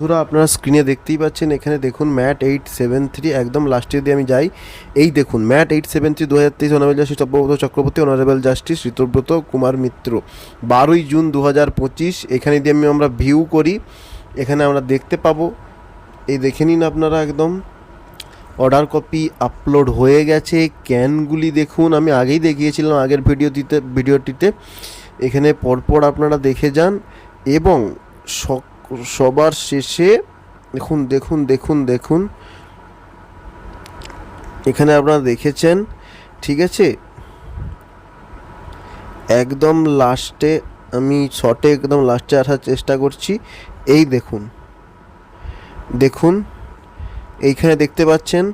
বন্ধুরা, আপনারা স্ক্রিনে দেখতেই পাচ্ছেন, এখানে দেখুন ম্যাট এইট সেভেন থ্রি, একদম লাস্টে দিয়ে আমি যাই। এই দেখুন, ম্যাট এইট সেভেন থ্রি দু হাজার তেইশ, honourable justice Chakraborty Chakraborty, honourable justice, Ritabrata Kumar Mitra. বারোই জুন দু হাজার পঁচিশ, এখানে দিয়ে আমি আমরা ভিউ করি। এখানে আমরা দেখতে পাবো, এই দেখে নিন আপনারা একদম। অর্ডার কপি আপলোড হয়ে গেছে ক্যানগুলি দেখুন, আমি আগেই দেখিয়েছিলাম আগের ভিডিওটিতে ভিডিওটিতে। এখানে পরপর আপনারা দেখে যান, এবং সক- সবার শেষে দেখুন দেখুন দেখুন দেখুন। এখানে আপনারা দেখেছেন, ঠিক আছে? একদম লাস্টে, আমি শর্টে একদম লাস্টে আসার চেষ্টা করছি। এই দেখুন দেখুন, এইখানে দেখতে পাচ্ছেন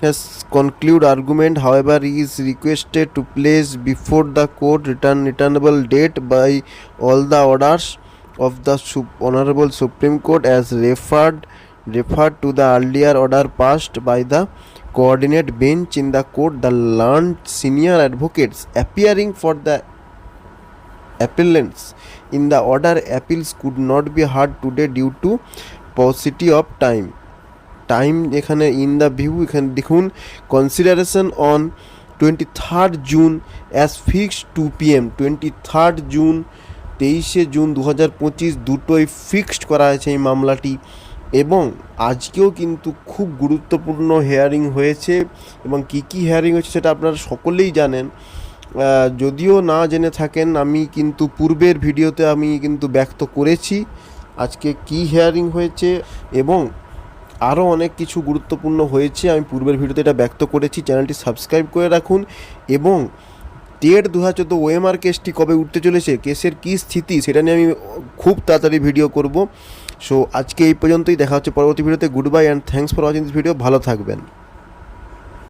has conclude argument however is requested to place before the court return returnable date by all the orders of the Sup- Honorable Supreme Court as referred referred to the earlier order passed by the coordinate bench in the court the learned senior advocates appearing for the appellants in the order appeals could not be heard today due to paucity of time time এখানে in the view এখানে দেখুন consideration on twenty third June as fixed two P M twenty third June তেইশে June দু হাজার পঁচিশ দুটোই fixed করা হয়েছে এই মামলাটি এবং আজকেও কিন্তু খুব গুরুত্বপূর্ণ হেয়ারিং হয়েছে এবং কী কী হেয়ারিং হয়েছে সেটা আপনারা সকলেই জানেন। যদিও না জেনে থাকেন, আমি কিন্তু পূর্বের ভিডিওতে আমি কিন্তু ব্যক্ত করেছি আজকে কি হিয়ারিং হয়েছে এবং আরও অনেক কিছু গুরুত্বপূর্ণ হয়েছে। আমি পূর্বের ভিডিওতে এটা ব্যক্ত করেছি, চ্যানেলটি সাবস্ক্রাইব করে রাখুন এবং টেট দু হাজার চোদ্দ ওএমআর কেসটি কবে উঠতে চলেছে কেসের কী স্থিতি, সেটা নিয়ে আমি খুব তাড়াতাড়ি ভিডিও করব। সো আজকে এই পর্যন্তই, দেখা হচ্ছে পরবর্তী ভিডিওতে good bye and thanks for watching this video ভালো থাকবেন।